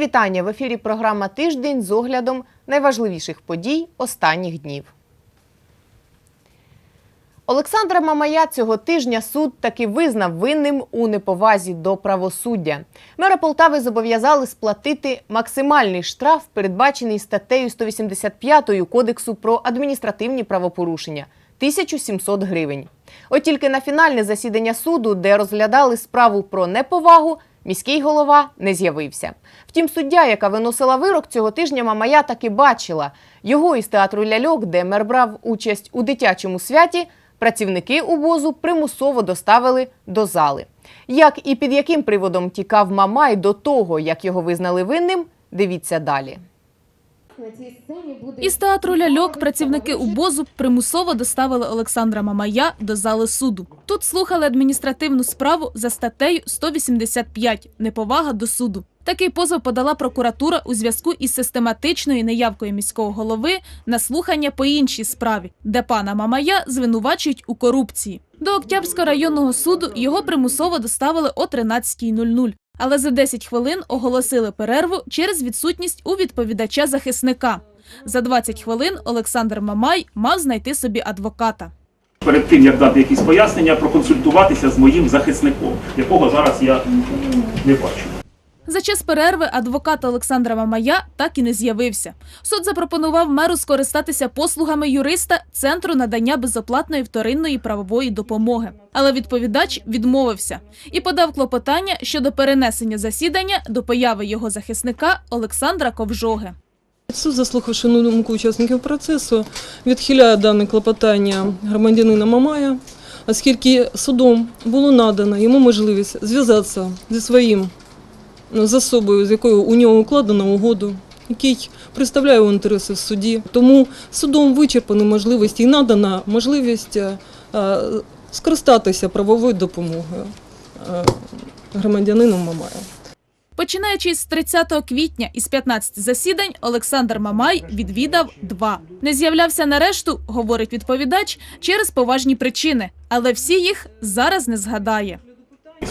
Вітання в ефірі. Програма Тиждень з оглядом найважливіших подій останніх днів. Олександра Мамая цього тижня суд таки визнав винним у неповазі до правосуддя. Мера Полтави зобов'язали сплатити максимальний штраф, передбачений статтею 185 Кодексу про адміністративні правопорушення 1700 гривень. От тільки на фінальне засідання суду, де розглядали справу про неповагу, міський голова не з'явився. Втім, суддя, яка виносила вирок цього тижня, Мамая таки бачила. Його із театру ляльок, де мер брав участь у дитячому святі, працівники УБОЗу примусово доставили до зали. Як і під яким приводом тікав Мамай до того, як його визнали винним, дивіться далі. Із театру ляльок працівники УБОЗу примусово доставили Олександра Мамая до зали суду. Тут слухали адміністративну справу за статтею 185 «Неповага до суду». Такий позов подала прокуратура у зв'язку із систематичною неявкою міського голови на слухання по іншій справі, де пана Мамая звинувачують у корупції. До Октябрського районного суду його примусово доставили о 13.00. Але за 10 хвилин оголосили перерву через відсутність у відповідача захисника. За 20 хвилин Олександр Мамай мав знайти собі адвоката. перед тим, як дати якісь пояснення, проконсультуватися з моїм захисником, якого зараз я не бачу. За час перерви адвокат Олександра Мамая так і не з'явився. Суд запропонував меру скористатися послугами юриста Центру надання безоплатної вторинної правової допомоги. Але відповідач відмовився і подав клопотання щодо перенесення засідання до появи його захисника Олександра Ковжоги. Суд, заслухавши думку учасників процесу, відхиляє дане клопотання громадянина Мамая, оскільки судом було надано йому можливість зв'язатися зі своїм з особою, з якою у нього укладено угоду, який представляє інтереси в суді. Тому судом вичерпані можливості і надана можливість е, е, скористатися правовою допомогою е, громадянину Мамая. Починаючи з 30 квітня із 15 засідань, Олександр Мамай відвідав два. Не з'являвся на решту, говорить відповідач, через поважні причини, але всі їх зараз не згадає.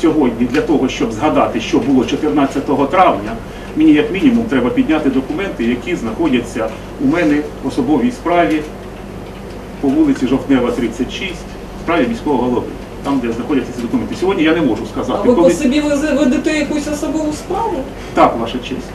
Сьогодні для того, щоб згадати, що було 14 травня, мені як мінімум треба підняти документи, які знаходяться у мене в особовій справі по вулиці Жовтнева, 36, в справі міського голови. Там, де знаходяться ці документи. Сьогодні я не можу А сказати, ви по собі ведете якусь особову справу? так, ваша честь.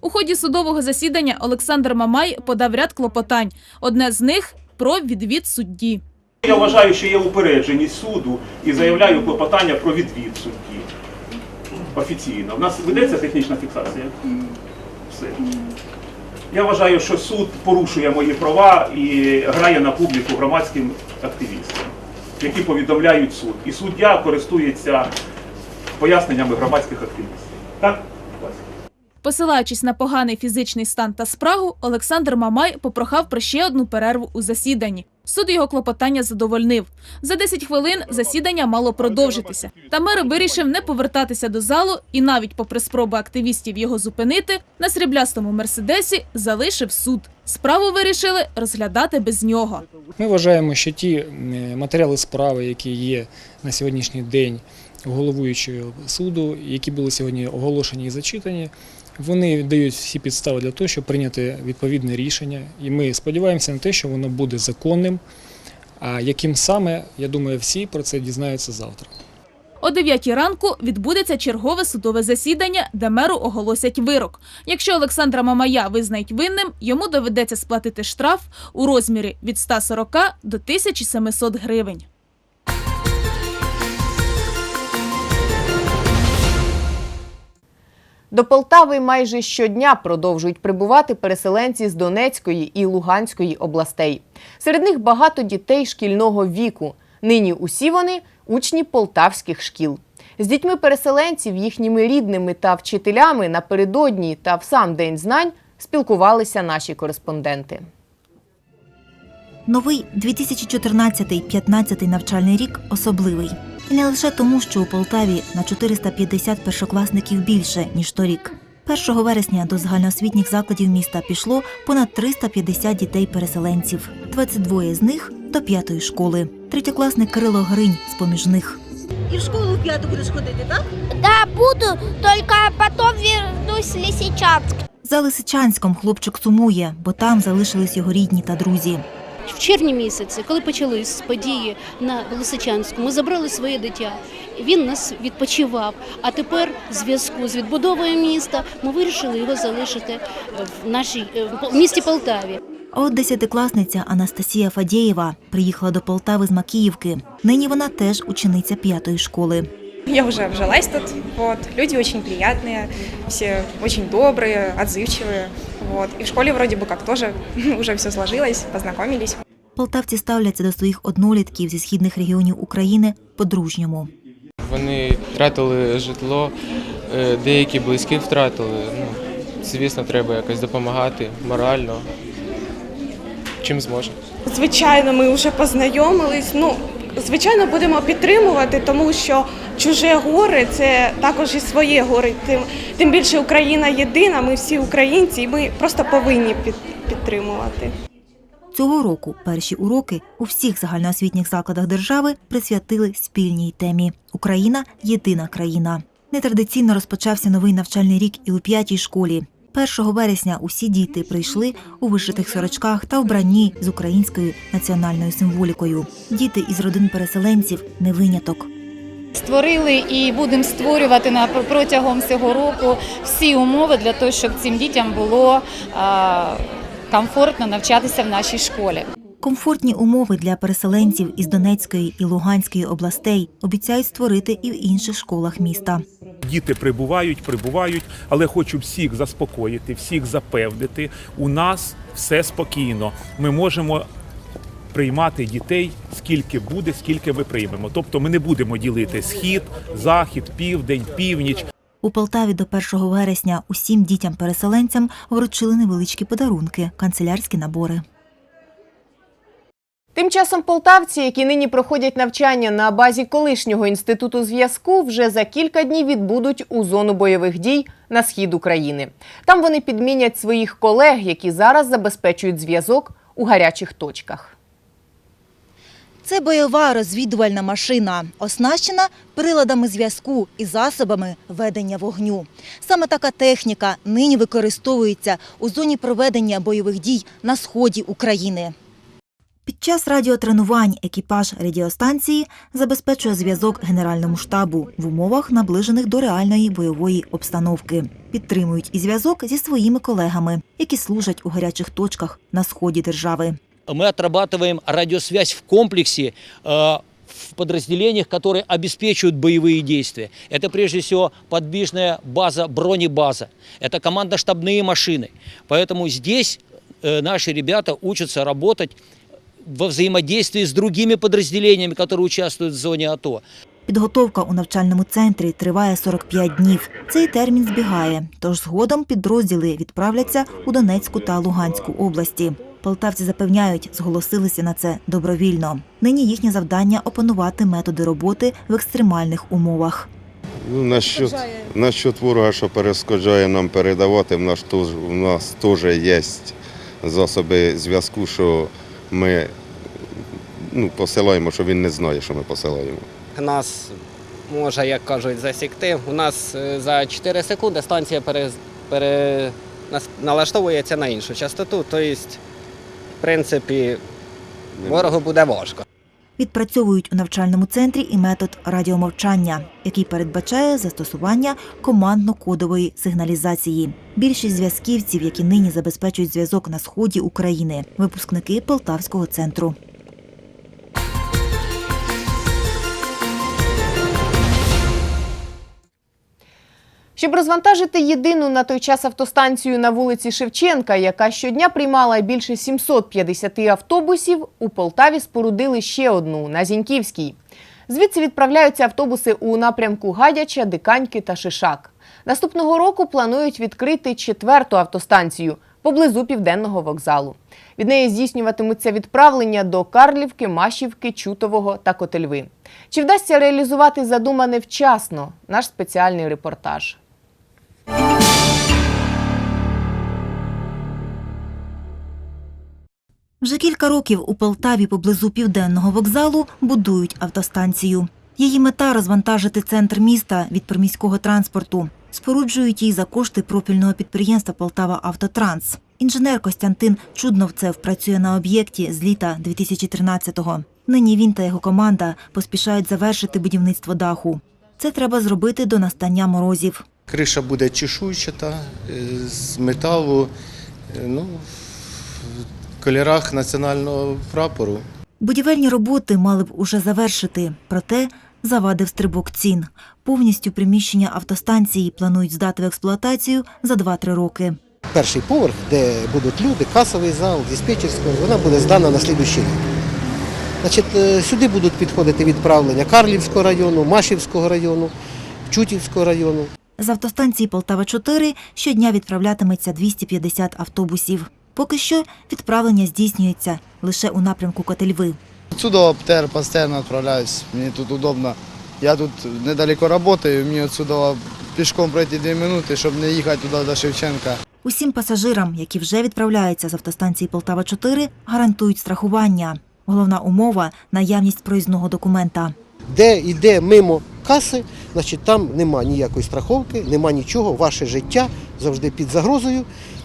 У ході судового засідання Олександр Мамай подав ряд клопотань. Одне з них про відвід судді. Я вважаю, що є упередженість суду і заявляю клопотання про відвід судді. Офіційно. У нас ведеться технічна фіксація. Все. Я вважаю, що суд порушує мої права і грає на публіку громадським активістам, які повідомляють суд. І суддя користується поясненнями громадських активістів. Так? Посилаючись на поганий фізичний стан та спрагу, Олександр Мамай попрохав про ще одну перерву у засіданні. Суд його клопотання задовольнив. За 10 хвилин засідання мало продовжитися. Та мер вирішив не повертатися до залу і навіть попри спроби активістів його зупинити, на сріблястому мерседесі залишив суд. Справу вирішили розглядати без нього. Ми вважаємо, що ті матеріали справи, які є на сьогоднішній день головуючого суду, які були сьогодні оголошені і зачитані, вони дають всі підстави для того, щоб прийняти відповідне рішення. І ми сподіваємося на те, що воно буде законним. А яким саме, я думаю, всі про це дізнаються завтра. О 9 ранку відбудеться чергове судове засідання, де меру оголосять вирок. Якщо Олександра Мамая визнають винним, йому доведеться сплатити штраф у розмірі від 140 до 1700 гривень. До Полтави майже щодня продовжують прибувати переселенці з Донецької і Луганської областей. Серед них багато дітей шкільного віку. Нині усі вони учні полтавських шкіл. З дітьми переселенців, їхніми рідними та вчителями напередодні та в сам день знань спілкувалися наші кореспонденти. Новий 2014-15 навчальний рік особливий. І не лише тому, що у Полтаві на 450 першокласників більше, ніж торік. 1 вересня до загальноосвітніх закладів міста пішло понад 350 дітей-переселенців. 22 з них до п'ятої школи. Третьокласник Кирило Гринь з поміж них. І в школу в п'яту будеш ходити, так? Да, буду, только потом вернусь в Лисичанск. За Лисичанськом хлопчик сумує, бо там залишились його рідні та друзі. В червні місяці, коли почались події на Лисичанську, ми забрали своє дитя. Він нас відпочивав. А тепер, в зв'язку з відбудовою міста, ми вирішили його залишити в нашій е, в місті Полтаві. А от десятикласниця Анастасія Фадєєва приїхала до Полтави з Макіївки. Нині вона теж учениця п'ятої школи. Я уже вжилась тут, вот. Люди очень приятные, все очень добрые, отзывчивые, вот. И в школе вроде бы как тоже уже все сложилось, познакомились. Полтавці ставляться до своїх однолітків зі східних регіонів України по-дружньому. Вони втратили житло, е, деякі близьких втратили. Ну, звісно, треба якось допомагати морально. Чим зможемо. Звичайно, ми вже познайомились. Ну, звичайно, будемо підтримувати, тому що чуже горе це також і своє горе. Тим, тим більше Україна єдина, ми всі українці, і ми просто повинні під, підтримувати. Цього року перші уроки у всіх загальноосвітніх закладах держави присвятили спільній темі Україна єдина країна. Нетрадиційно розпочався новий навчальний рік і у п'ятій школі. 1 вересня усі діти прийшли у вишитих сорочках та вбранні з українською національною символікою. Діти із родин переселенців не виняток. Створили і будемо створювати на протягом цього року всі умови для того, щоб цим дітям було комфортно навчатися в нашій школі. Комфортні умови для переселенців із Донецької і Луганської областей обіцяють створити і в інших школах міста. Діти прибувають, прибувають, але хочу всіх заспокоїти, всіх запевнити. У нас все спокійно. Ми можемо приймати дітей скільки буде, скільки ми приймемо. Тобто ми не будемо ділити схід, захід, південь, північ. У Полтаві до 1 вересня усім дітям-переселенцям вручили невеличкі подарунки, канцелярські набори. Тим часом полтавці, які нині проходять навчання на базі колишнього інституту зв'язку, вже за кілька днів відбудуть у зону бойових дій на схід України. Там вони підмінять своїх колег, які зараз забезпечують зв'язок у гарячих точках. Це бойова розвідувальна машина, оснащена приладами зв'язку і засобами ведення вогню. Саме така техніка нині використовується у зоні проведення бойових дій на сході України. Під час радіотренувань екіпаж радіостанції забезпечує зв'язок Генеральному штабу в умовах, наближених до реальної бойової обстановки. Підтримують і зв'язок зі своїми колегами, які служать у гарячих точках на сході держави. Мы отрабатываем радиосвязь в комплексе э, в подразделениях, которые обеспечивают боевые действия. Это прежде всего подвижная база, бронебаза. Это командно-штабные машины. Поэтому здесь э, наши ребята учатся работать во взаимодействии с другими подразделениями, которые участвуют в зоне АТО. Підготовка у навчальному центрі триває 45 днів. Цей термін збігає, тож згодом підрозділи відправляться у Донецьку та Луганську області. Полтавці запевняють, зголосилися на це добровільно. Нині їхнє завдання опанувати методи роботи в екстремальних умовах. Ну, насчет, насчет ворога, що перешкоджає нам передавати, в нас теж, в нас теж є засоби зв'язку, що ми ну, посилаємо, що він не знає, що ми посилаємо. Нас може, як кажуть, засікти. У нас е, за 4 секунди станція пере, пере, налаштовується на іншу частоту. Тобто, в принципі, ворогу буде важко. Відпрацьовують у навчальному центрі і метод радіомовчання, який передбачає застосування командно-кодової сигналізації. Більшість зв'язківців, які нині забезпечують зв'язок на сході України, випускники Полтавського центру. Щоб розвантажити єдину на той час автостанцію на вулиці Шевченка, яка щодня приймала більше 750 автобусів, у Полтаві спорудили ще одну на Зіньківській. Звідси відправляються автобуси у напрямку Гадяча, Диканьки та Шишак. Наступного року планують відкрити четверту автостанцію поблизу південного вокзалу. Від неї здійснюватимуться відправлення до Карлівки, Машівки, Чутового та Котельви. Чи вдасться реалізувати задумане вчасно? Наш спеціальний репортаж. Вже кілька років у Полтаві поблизу південного вокзалу будують автостанцію. Її мета розвантажити центр міста від приміського транспорту. Споруджують її за кошти профільного підприємства Полтава Автотранс. Інженер Костянтин Чудновцев працює на об'єкті з літа 2013-го. Нині він та його команда поспішають завершити будівництво даху. Це треба зробити до настання морозів. Криша буде чешуйчата е, з металу, е, ну, в кольорах національного прапору. Будівельні роботи мали б уже завершити, проте завадив стрибок цін. Повністю приміщення автостанції планують здати в експлуатацію за 2-3 роки. Перший поверх, де будуть люди, касовий зал, диспетчерський, вона буде здана на слідущий рік. Значить, е, сюди будуть підходити відправлення Карлівського району, Машівського району, Чутівського району. З автостанції Полтава-4 щодня відправлятиметься 250 автобусів. Поки що відправлення здійснюється лише у напрямку Котельви. Отсюда птер постоянно отправляюсь. Мне тут удобно. Я тут недалеко работаю, мне отсюда пешком пройти 2 минуты, чтобы не ехать туда до Шевченка. Усім пасажирам, які вже відправляються з автостанції Полтава-4, гарантують страхування. Головна умова наявність проїзного документа. Де йде мимо каси, значить там нема ніякої страховки, нема нічого, ваше життя завжди під загрозою,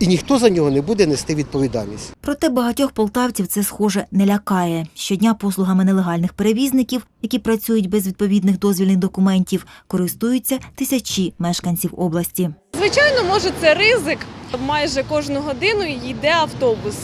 і ніхто за нього не буде нести відповідальність. Проте багатьох полтавців це схоже не лякає. Щодня послугами нелегальних перевізників, які працюють без відповідних дозвільних документів, користуються тисячі мешканців області. Звичайно, може це ризик. Майже кожну годину йде автобус.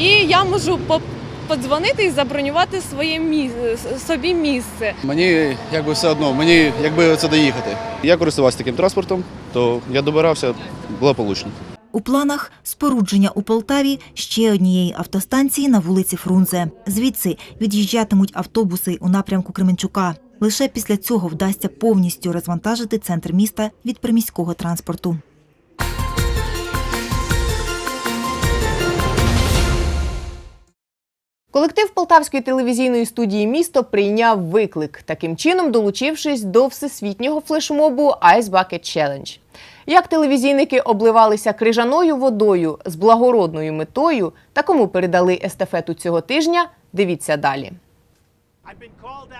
І я можу по- подзвонити і забронювати своє місце, собі місце. Мені якби все одно, мені якби це доїхати. Я користувався таким транспортом, то я добирався благополучно. У планах спорудження у Полтаві ще однієї автостанції на вулиці Фрунзе. Звідси від'їжджатимуть автобуси у напрямку Кременчука. Лише після цього вдасться повністю розвантажити центр міста від приміського транспорту. Колектив Полтавської телевізійної студії Місто прийняв виклик, таким чином долучившись до всесвітнього флешмобу Ice Bucket Challenge. Як телевізійники обливалися крижаною водою з благородною метою та кому передали естафету цього тижня, дивіться далі.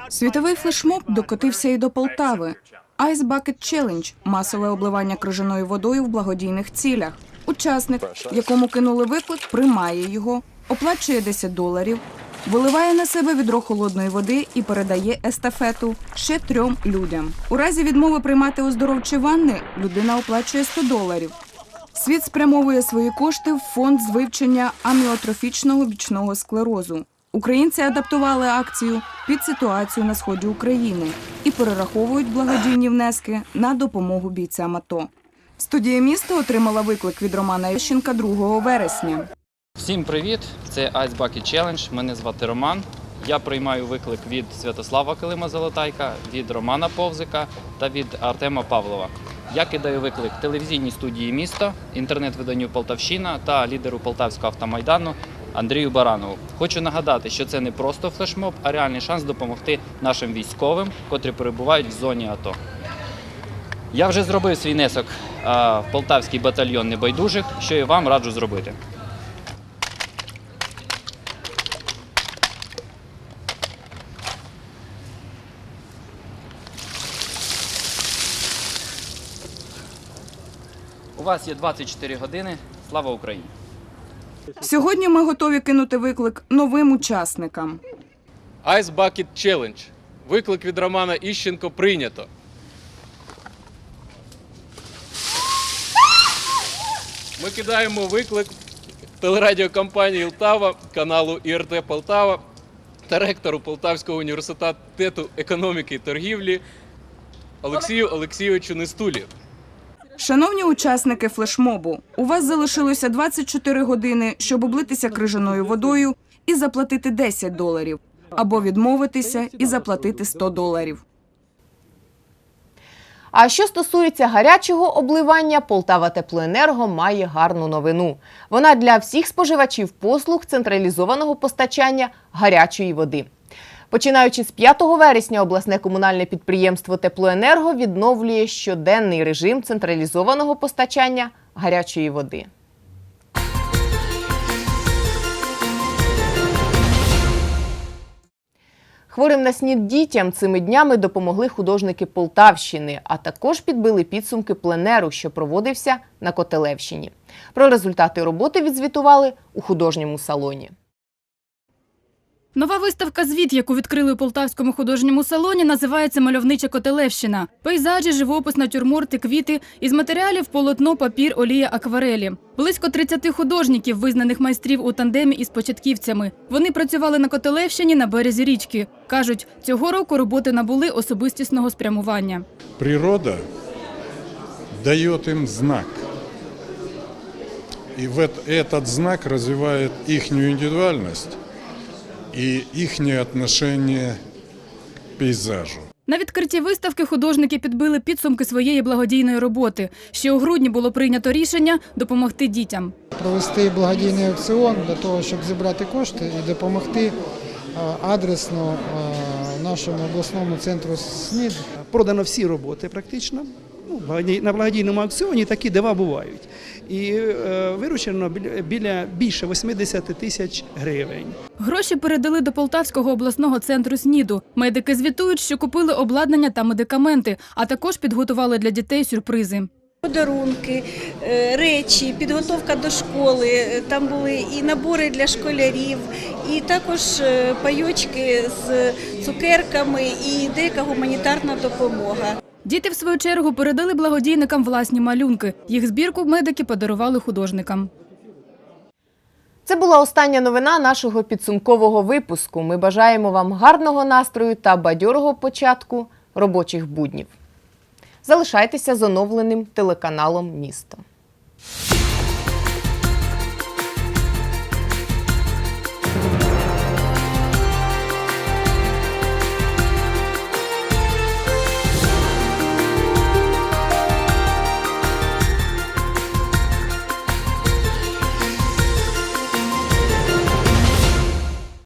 Світовий флешмоб докотився і до Полтави. Ice Bucket Challenge – масове обливання крижаною водою в благодійних цілях. Учасник, якому кинули виклик, приймає його, оплачує 10 доларів, виливає на себе відро холодної води і передає естафету ще трьом людям. У разі відмови приймати оздоровчі ванни людина оплачує 100 доларів. Світ спрямовує свої кошти в фонд з вивчення аміотрофічного бічного склерозу. Українці адаптували акцію під ситуацію на сході України і перераховують благодійні внески на допомогу бійцям АТО. Студія міста отримала виклик від Романа Ещенка 2 вересня. Всім привіт! Це Ice Bucket Challenge. Мене звати Роман. Я приймаю виклик від Святослава Килима Золотайка, від Романа Повзика та від Артема Павлова. Я кидаю виклик телевізійній студії міста, інтернет-виданню Полтавщина та лідеру Полтавського автомайдану Андрію Баранову. Хочу нагадати, що це не просто флешмоб, а реальний шанс допомогти нашим військовим, котрі перебувають в зоні АТО. Я вже зробив свій внесок в Полтавський батальйон небайдужих, що і вам раджу зробити. Вас є 24 години. Слава Україні! Сьогодні ми готові кинути виклик новим учасникам. Ice Bucket Challenge. Виклик від Романа Іщенко прийнято. Ми кидаємо виклик телерадіокомпанії Лтава, каналу ІРТ Полтава та ректору Полтавського університету економіки і торгівлі Олексію Олексійовичу Нестулі. Шановні учасники флешмобу, у вас залишилося 24 години, щоб облитися крижаною водою і заплатити 10 доларів, або відмовитися і заплатити 100 доларів. А що стосується гарячого обливання, Полтава Теплоенерго має гарну новину. Вона для всіх споживачів послуг централізованого постачання гарячої води. Починаючи з 5 вересня, обласне комунальне підприємство Теплоенерго відновлює щоденний режим централізованого постачання гарячої води. Хворим на снід дітям цими днями допомогли художники Полтавщини, а також підбили підсумки пленеру, що проводився на Котелевщині. Про результати роботи відзвітували у художньому салоні. Нова виставка «Звіт», яку відкрили у Полтавському художньому салоні, називається «Мальовнича Котелевщина». Пейзажі, живопис, натюрморти, квіти. Із матеріалів полотно, папір, олія, акварелі. Близько 30 художників, визнаних майстрів у тандемі із початківцями. Вони працювали на Котелевщині на березі річки. Кажуть, цього року роботи набули особистісного спрямування. Природа дает им знак. В эт- знак развивает их индивидуальность и их отношение к пейзажу. На відкритті виставки художники підбили підсумки своєї благодійної роботи. Ще у грудні було прийнято рішення допомогти дітям. провести благодійний аукціон для того, щоб зібрати кошти і допомогти е, адресно е, нашому обласному центру СНІД. Продано всі роботи практично. Ну, благодій- на благодійному аукціоні такі дива бувають. І е, виручено біля, біля більше 80 тисяч гривень. Гроші передали до Полтавського обласного центру СНІДу. Медики звітують, що купили обладнання та медикаменти, а також підготували для дітей сюрпризи. Подарунки, е, речі, підготовка до школи. Е, Там були і набори для школярів, і також пайочки з цукерками, і деяка гуманітарна допомога. Діти, в свою чергу, передали благодійникам власні малюнки. Їх збірку медики подарували художникам. Це була остання новина нашого підсумкового випуску. Ми бажаємо вам гарного настрою та бадьорого початку робочих буднів. Залишайтеся з оновленим телеканалом Місто.